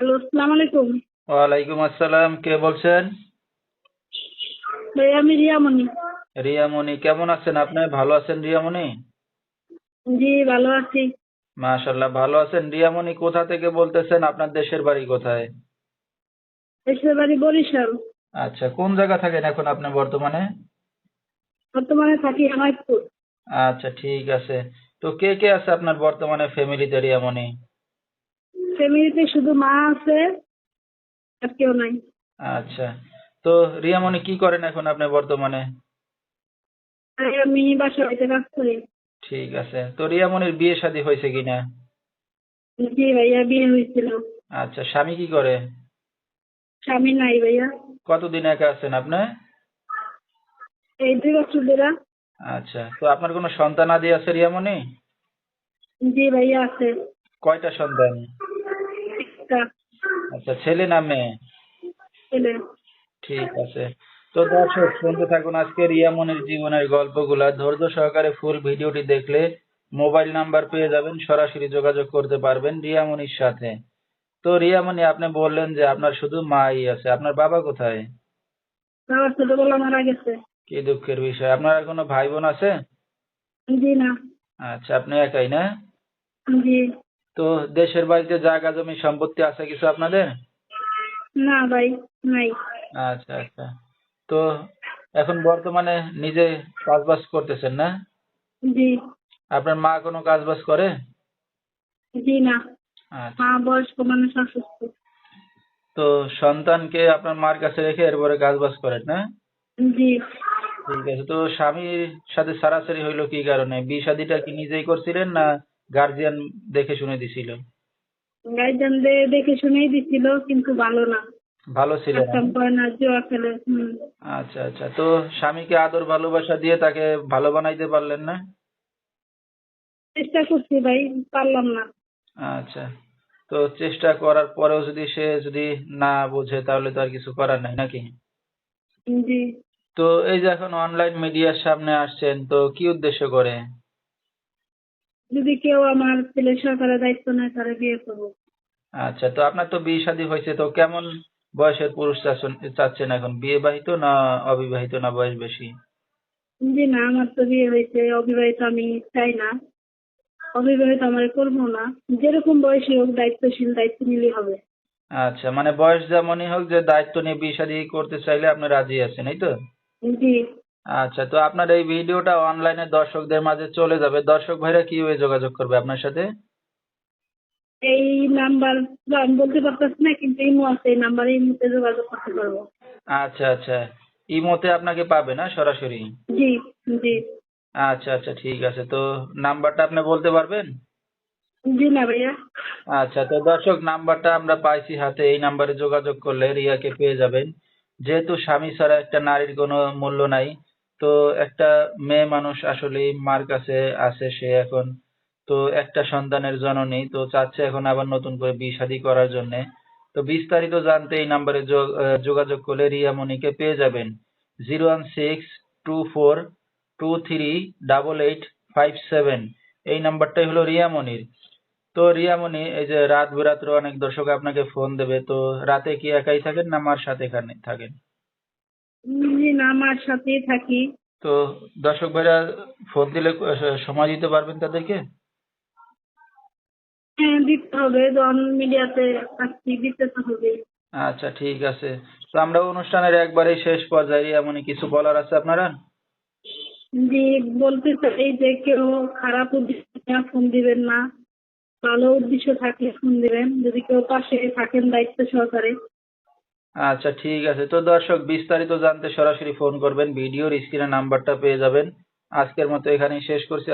Hello আসসালামু আলাইকুম। ওয়ালাইকুম আসসালাম কে বলছেন? ভাই আমি রিয়ামণি। রিয়ামণি কেমন আছেন আপনি? ভালো আছেন রিয়ামণি? জি ভালো আছি। ভালো আছেন রিয়ামণি? কোথা থেকে বলতেছেন? আপনার দেশের বাড়ি কোথায়? দেশের বাড়ি বরিশাল। আচ্ছা কোন জায়গা থাকেন এখন আপনি বর্তমানে? বর্তমানে থাকি হেমায়তপুর। আচ্ছা ঠিক আছে। তো কে কে আছে আপনার বর্তমানে ফ্যামিলিতে রিয়ামণি? ফ্যামিলিতে শুধু মা আছে আর কেউ নাই। আচ্ছা। তো রিয়ামণি কি করেন এখন আপনি বর্তমানে? আমি বাসা বাড়িতে কাজ করি। ঠিক আছে। তো রিয়ামণির বিয়ে শাদী হয়েছে কিনা? জি ভাইয়া বিয়ে হয়েছিল। আচ্ছা স্বামী কি করে? স্বামী নাই ভাইয়া। কতদিন একা আছেন আপনি? এই দুই বছর ধরে। আচ্ছা তো আপনার কোনো সন্তান আদি আছে রিয়ামণি? জি ভাইয়া আছে। কয়টা সন্তান? একটা আচ্ছা ছেলে না মেয়ে? ছেলে। ঠিক আছে। তো দর্শক শুনতে থাকুন আজকে রিয়ামনির জীবনের গল্পগুলা। ধৈর্য সহকারে ফুল ভিডিওটি দেখলে মোবাইল নাম্বার পেয়ে যাবেন সরাসরি যোগাযোগ করতে পারবেন রিয়ামনির সাথে। তো রিয়ামণি আপনি বললেন যে আপনার শুধু মাই আছে। আপনার বাবা কোথায়? বাবা ছোটবেলা মারা গেছে। কি দুঃখের বিষয়। আপনার আর কোনো ভাই বোন আছে? জি না। আচ্ছা আপনি একাই না? জি। তো দেশের বাড়িতে জায়গা জমি সম্পত্তি আছে কিছু আপনাদের? না ভাই নাই। আচ্ছা আচ্ছা। তো এখন বর্তমানে নিজে কাজবাজ করতেছেন না? জি। আপনার মা কোনো কাজবাজ করে? জি না। আচ্ছা। মা বয়স্ক মানুষ অসুস্থ। তো সন্তানকে আপনার মার কাছে রেখে এরপরে কাজবাজ করেন না? জি। ঠিক আছে তো স্বামীর সাথে সারাসারি হইল কি কারণে? বিয়ে শাদিটা কি নিজেই করছিলেন না গার্জিয়ান দেখে শুনে দিছিল। গার্জেনদের দেখে শুনেই দিছিল কিন্তু ভালো না। ভালো ছিল। আচ্ছা আচ্ছা। তো স্বামীকে আদর ভালোবাসা দিয়ে তাকে ভালো বানাইতে পারলেন না? চেষ্টা করছি ভাই পারলাম না। আচ্ছা। তো চেষ্টা করার পরেও যদি সে যদি না বোঝে তাহলে তো আর কিছু করার নাই নাকি? জি। তো এই যে এখন অনলাইন মিডিয়ার সামনে আসছেন তো কি উদ্দেশ্য করে? যদি কেউ আমার ছেলে সরকারের দায়িত্ব নেয় তাহলে বিয়ে করব। আচ্ছা তো আপনার তো বিয়ে শাদী হয়েছে তো কেমন বয়সের পুরুষ চাচ্ছেন- এখন? বিবাহিত না অবিবাহিত না বয়স বেশি? জি না আমার তো বিয়ে হয়েছে অবিবাহিত আমি চাই না। অবিবাহিত আমার করব না। যেরকম বয়সী হোক দায়িত্বশীল দায়িত্ব নিলে হবে। আচ্ছা মানে বয়স যেমনই হোক যে দায়িত্ব নিয়ে বিয়ে শাদী করতে চাইলে আপনি রাজি আছেন এই তো? জি। আচ্ছা তো আপনার এই ভিডিওটা অনলাইনে দর্শকদের মাঝে চলে যাবে। দর্শক ভাইরা কীভাবে যোগাযোগ করবে আপনার সাথে? এই নাম্বার আমি বলতে পারতেছি না কিন্তু ইমো আছে এই নাম্বারে ইমোতে যোগাযোগ করতে পারব। আচ্ছা আচ্ছা। ইমোতে আপনাকে পাবে না সরাসরি? জি জি। আচ্ছা আচ্ছা ঠিক আছে। তো নাম্বারটা আপনি বলতে পারবেন? জি না ভাইয়া। আচ্ছা তো দর্শক নাম্বারটা আমরা পাইছি হাতে এই নাম্বারে যোগাযোগ করলে রিয়াকে পেয়ে যাবেন। যেহেতু স্বামী ছাড়া একটা নারীর কোনো মূল্য নাই তো একটা মেয়ে মানুষ আসলে মার কাছে আছে সে এখন। তো একটা সন্তানের জননী, তো চাচ্ছে এখন আবার নতুন করে বিয়ে শাদী করার জন্য। তো বিস্তারিত জানতে এই নাম্বারে যোগাযোগ করলে রিয়া মনিকে পেয়ে যাবেন। Zero one six two four two three double eight five seven. এই নাম্বারটাই হলো রিয়ামনির তো রিয়ামণি এই যে রাত বেরাত্র অনেক দর্শক আপনাকে ফোন দেবে, তো রাতে কি একাই থাকেন না মার সাথে এখানে থাকেন? জি না আমার সাথেই থাকি। তো দর্শক ভাইরা ফোন দিলে সময় দিতে পারবেন তাদেরকে? হ্যাঁ দিতে হবে। যখন মিডিয়াতে থাকছি দিতে তো হবে। আচ্ছা ঠিক আছে। তো আমরা অনুষ্ঠানের একবারেই শেষ পর্যায়ে রিয়ামণি কিছু বলার আছে আপনারা? জি বলতে চাই যে কেউ খারাপ উদ্দেশ্য ফোন দিবেন না। ভালো উদ্দেশ্য থাকলে ফোন দিবেন। যদি কেউ পাশে থাকেন দায়িত্ব সহকারে। আচ্ছা ঠিক আছে। তো দর্শক, বিস্তারিত জানতে সরাসরি ফোন করবেন। ভিডিওর স্ক্রিনে নাম্বারটা পেয়ে যাবেন। আজকের মতো এখানেই শেষ করছি।